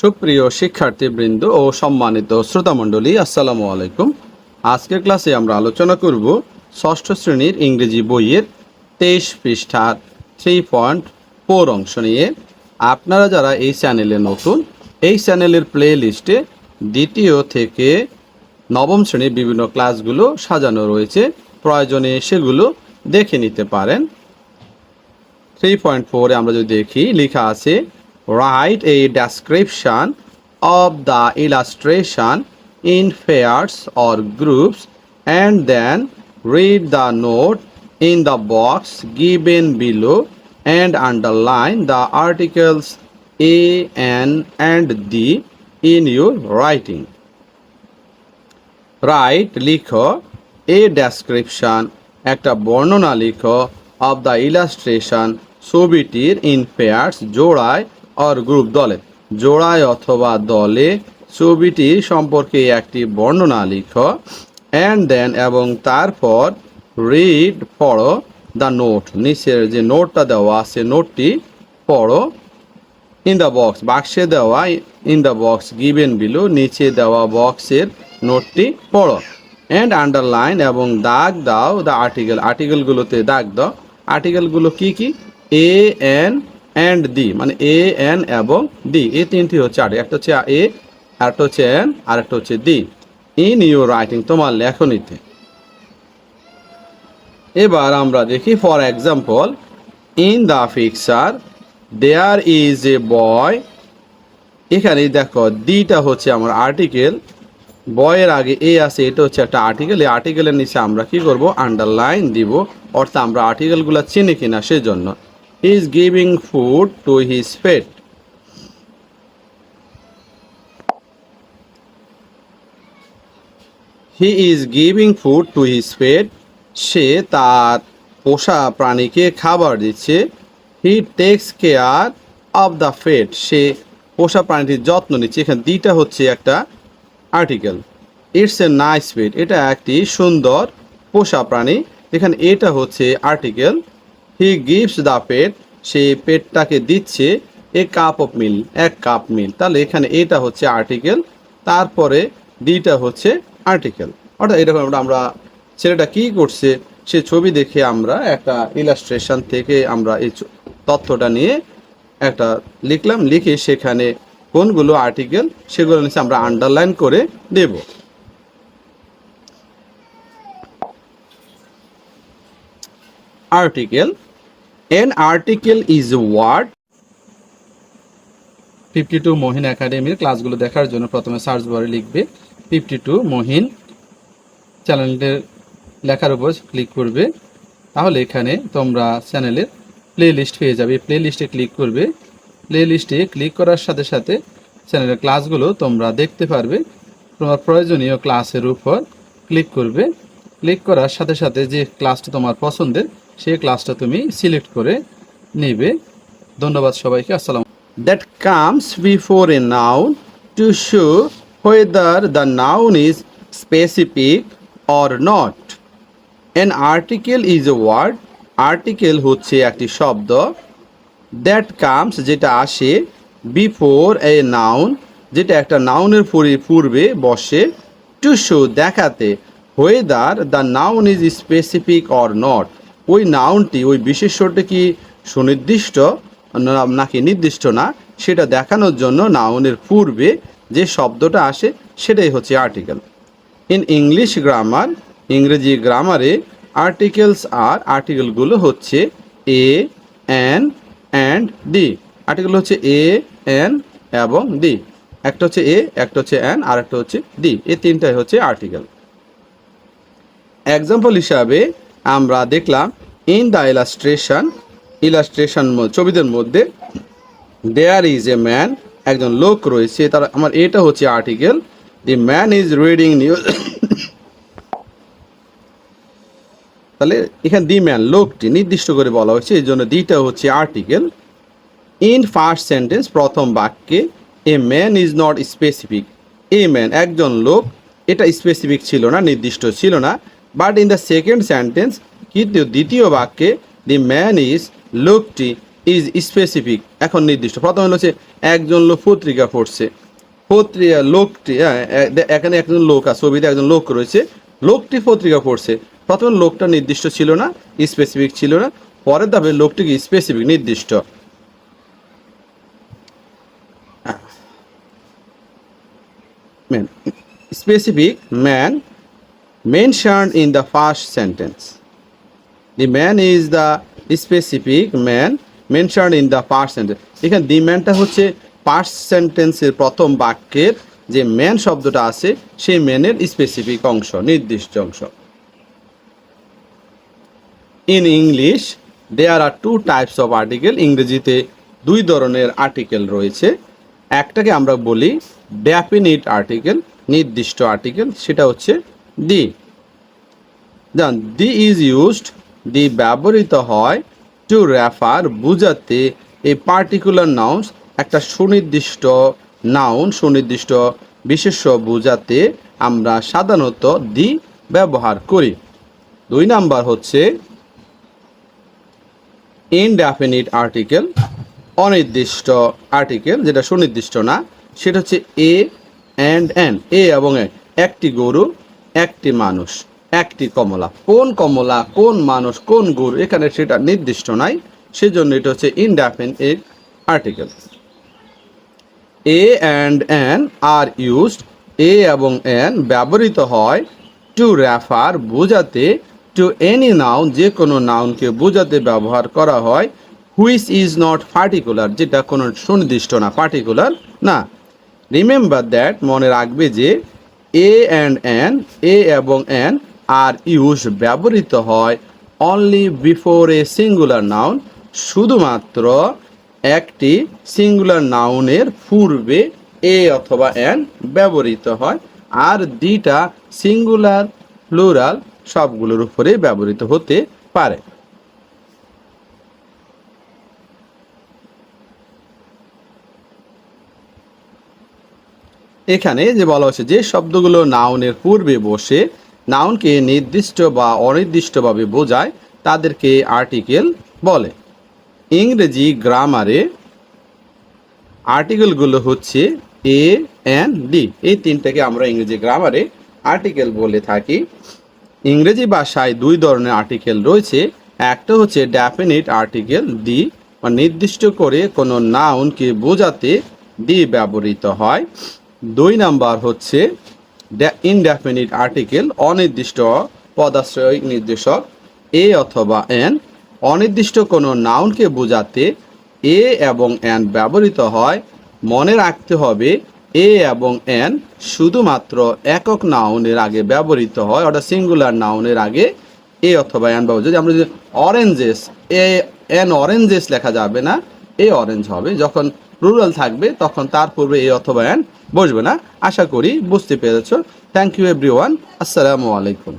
সুপ্রিয় শিক্ষার্থীবৃন্দ ও সম্মানিত শ্রোতামণ্ডলী, আসসালামু আলাইকুম। আজকের ক্লাসে আমরা আলোচনা করব ষষ্ঠ শ্রেণির ইংরেজি বইয়ের তেইশ পৃষ্ঠার থ্রি পয়েন্ট ফোর অংশ নিয়ে। আপনারা যারা এই চ্যানেলে নতুন, এই চ্যানেলের প্লে লিস্টে দ্বিতীয় থেকে নবম শ্রেণির বিভিন্ন ক্লাসগুলো সাজানো রয়েছে। প্রয়োজনে সেগুলো দেখে নিতে পারেন। থ্রি পয়েন্ট ফোরে আমরা যদি দেখি, লেখা আছে write a description of the illustration in pairs or groups and then read the note in the box given below and underline the articles a an and the in your writing write লিখো a description একটা বর্ণনা লিখো of the illustration ছবিটির in pairs জোড়ায় or group দলে। জোড়ায় অথবা দলে ছবিটির সম্পর্কে একটি বর্ণনা লিখো। অ্যান্ড দেন এবং তারপর রিড পড়ো দ্য নোট নিচের যে নোটটা দেওয়া আছে নোটটি পড়ো। ইন দ্য বক্স বাক্সে দেওয়া in the box given below নিচে দেওয়া বক্সের নোটটি পড়ো। অ্যান্ড আন্ডারলাইন এবং দাগ দাও দ্য আর্টিকেল আর্টিকেলগুলোতে দাগ দাও। আর্টিকেলগুলো কি কি? এ এন অ্যান্ড দি মানে এ এন এবং ডি এই তিনটি হচ্ছে আর্টিকেল একটা হচ্ছে এ আরেকটা হচ্ছে এন আর একটা হচ্ছে দি ইন ইউর রাইটিং তোমার লেখনীতে। এবার আমরা দেখি for example in the picture there is a boy এখানে দেখো দিটা হচ্ছে আমার আর্টিকেল বয়ের আগে এ আছে, এটা হচ্ছে একটা আর্টিকেল এই আর্টিকেলের নিচে আমরা কি করব? আন্ডারলাইন দিব, অর্থাৎ আমরা আর্টিকেলগুলো চিনি কিনা, সেজন্য। Is giving food to his pet he is giving food to his pet সে তার পোষা প্রাণীকে খাবার দিচ্ছে। He takes care of the pet সে পোষা প্রাণীটির যত্ন নিচ্ছে। এখানে দিটা হচ্ছে একটা article it's a nice pet এটা একটি সুন্দর পোষা প্রাণী। এখানে এটা হচ্ছে article he gives the pet সে পেটটাকে দিচ্ছে এ কাপ অফ মিল এক কাপ মিল তাহলে এখানে এটা হচ্ছে আর্টিকেল তারপরে ডিটা হচ্ছে আর্টিকেল অর্থাৎ এরকম আমরা আমরা ছেলেটা কি করছে, সে ছবি দেখে আমরা একটা ইলাস্ট্রেশন থেকে আমরা এই তথ্যটা নিয়ে একটা লিখলাম, লিখে সেখানে কোনগুলো আর্টিকেল সেগুলো নিচে আমরা আন্ডারলাইন করে দেব। Article an article is word fifty two Mohin একাডেমির ক্লাসগুলো দেখার জন্য প্রথমে সার্চ বারে লিখবে ফিফটি টু মহিন চ্যানেলটির লেখার উপর ক্লিক করবে। তাহলে এখানে তোমরা চ্যানেলের প্লে লিস্ট পেয়ে যাবে। প্লে লিস্টে ক্লিক করবে। প্লে লিস্টে ক্লিক করার সাথে সাথে চ্যানেলের ক্লাসগুলো তোমরা দেখতে পারবে। তোমার প্রয়োজনীয় ক্লাসের উপর ক্লিক করবে। ক্লিক করার সাথে সাথে যে ক্লাসটা তোমার পছন্দের সেই ক্লাসটা তুমি সিলেক্ট করে নেবে। ধন্যবাদ সবাইকে, আসসালাম that comes before a noun to show whether the noun is specific or not an article is a word article হচ্ছে একটি শব্দ। দ্যাট কামস যেটা আসে বিফোর এ নাউন যেটা একটা নাউনের পূর্বে বসে। টু শো দেখাতে whether the noun is specific or not ওই নাউনটি, ওই বিশেষ্যটি কি সুনির্দিষ্ট নাকি নির্দিষ্ট না, সেটা দেখানোর জন্য নাউনের পূর্বে যে শব্দটা আসে সেটাই হচ্ছে আর্টিকেল ইন ইংলিশ গ্রামার ইংরেজি গ্রামারে আর্টিকেলস আর আর্টিকেলগুলো হচ্ছে a an and the article হচ্ছে এ এন এবং ডি একটা হচ্ছে এ একটা হচ্ছে এন আর একটা হচ্ছে ডি এই তিনটাই হচ্ছে আর্টিকেল এক্সাম্পল হিসাবে আমরা দেখলাম ইন দ্য ইলাস্ট্রেশন ইলাস্ট্রেশন ছবিদের মধ্যে দেয়ার ইজ এ ম্যান একজন লোক রয়েছে, তার আমার এটা হচ্ছে article the man is reading news তাহলে এখানে দি ম্যান লোকটি নির্দিষ্ট করে বলা হয়েছে, এই জন্য দিটা হচ্ছে আর্টিকেল ইন ফার্স্ট সেন্টেন্স প্রথম বাক্যে a man is not specific a man একজন লোক, এটা স্পেসিফিক ছিল না, নির্দিষ্ট ছিল না। But in the second sentence কিন্তু দ্বিতীয় বাক্যে দি ম্যান ইজ লোকটি ইজ স্পেসিফিক এখন নির্দিষ্ট। প্রথম হচ্ছে একজন লোক পত্রিকা পড়ছে। পত্রিকা লোকটি হ্যাঁ, এখানে একজন লোক আছে ছবিতে একজন লোক রয়েছে। লোকটি পত্রিকা পড়ছে। প্রথমে লোকটা নির্দিষ্ট ছিল না স্পেসিফিক ছিল না। পরের ধাপে লোকটি স্পেসিফিক নির্দিষ্ট। specific man mentioned in the first sentence. The man is the specific man mentioned in the first sentence. এখানে the manটা হচ্ছে ফার্স্ট সেন্টেন্সের প্রথম বাক্যের যে ম্যান শব্দটা আছে, সেই ম্যানের স্পেসিফিক অংশ, নির্দিষ্ট অংশ। In English there are two types of article ইংরেজিতে দুই ধরনের আর্টিকেল রয়েছে। একটাকে আমরা বলি ডেফিনিট আর্টিকেল নির্দিষ্ট আর্টিকেল সেটা হচ্ছে দি যান দি ইজ ইউজড দি ব্যবহৃত হয় টু রেফার বুঝাতে। এই পার্টিকুলার নাউন্স একটা সুনির্দিষ্ট নাউন সুনির্দিষ্ট বিশেষ্য বুঝাতে আমরা সাধারণত দি ব্যবহার করি। দুই নাম্বার হচ্ছে ইনডেফিনিট আর্টিকেল অনির্দিষ্ট আর্টিকেল যেটা সুনির্দিষ্ট না, সেটা হচ্ছে এ অ্যান্ড এন এ এবং একটি গরু একটি মানুষ, একটি কমলা। কোন কমলা, কোন মানুষ, কোন গুরু, এখানে সেটা নির্দিষ্ট নাই। সেজন্য এটা হচ্ছে indefinite article a and an are used a এবং এন ব্যবহৃত হয় টু রেফার বোঝাতে। টু এনি নাউন যে কোনো নাউনকে বোঝাতে ব্যবহার করা হয়। হুইচ ইজ নট পার্টিকুলার যেটা কোনো সুনির্দিষ্ট না পার্টিকুলার না। রিমেম্বার দ্যাট মনে রাখবে যে এ অ্যান্ড এন এ এবং এন আর ইউজ ব্যবহৃত হয় only before a singular noun শুধুমাত্র একটি সিঙ্গুলার নাউনের পূর্বে এ অথবা এন ব্যবহৃত হয়, আর দিটা সিঙ্গুলার প্লুরাল সবগুলোর উপরে ব্যবহৃত হতে পারে। এখানে যে বলা হচ্ছে যে শব্দগুলো নাউনের পূর্বে বসে, নাউনকে নির্দিষ্ট বা অনির্দিষ্টভাবে বোঝায়, তাদেরকে আর্টিকেল বলে। ইংরেজি গ্রামারে আর্টিকেলগুলো হচ্ছে এ এন ডি এই তিনটাকে আমরা ইংরেজি গ্রামারে আর্টিকেল বলে থাকি। ইংরেজি ভাষায় দুই ধরনের আর্টিকেল রয়েছে। একটা হচ্ছে ডেফিনিট আর্টিকেল দি বা নির্দিষ্ট করে কোনো নাউনকে বোঝাতে দি ব্যবহৃত হয়। দুই নাম্বার হচ্ছে ইনডেফিনিট আর্টিকেল অনির্দিষ্ট পদাশ্রয় নির্দেশক এ অথবা এন অনির্দিষ্ট কোনো নাউনকে বোঝাতে এ এবং এন ব্যবহৃত হয়। মনে রাখতে হবে এ এবং এন শুধুমাত্র একক নাউনের আগে ব্যবহৃত হয়, অর্থাৎ সিঙ্গুলার নাউনের আগে এ অথবা এন ব্যবহৃত যদি আমরা যদি অরেঞ্জেস এ এন অরেঞ্জেস লেখা যাবে না এ অরেঞ্জ হবে। যখন রুরাল থাকবে, তখন তার পূর্বে এই অথবা এন বসবে না। আশা করি বুঝতে পেরেছ। থ্যাংক ইউ এভরি ওয়ান আসসালামু আলাইকুম।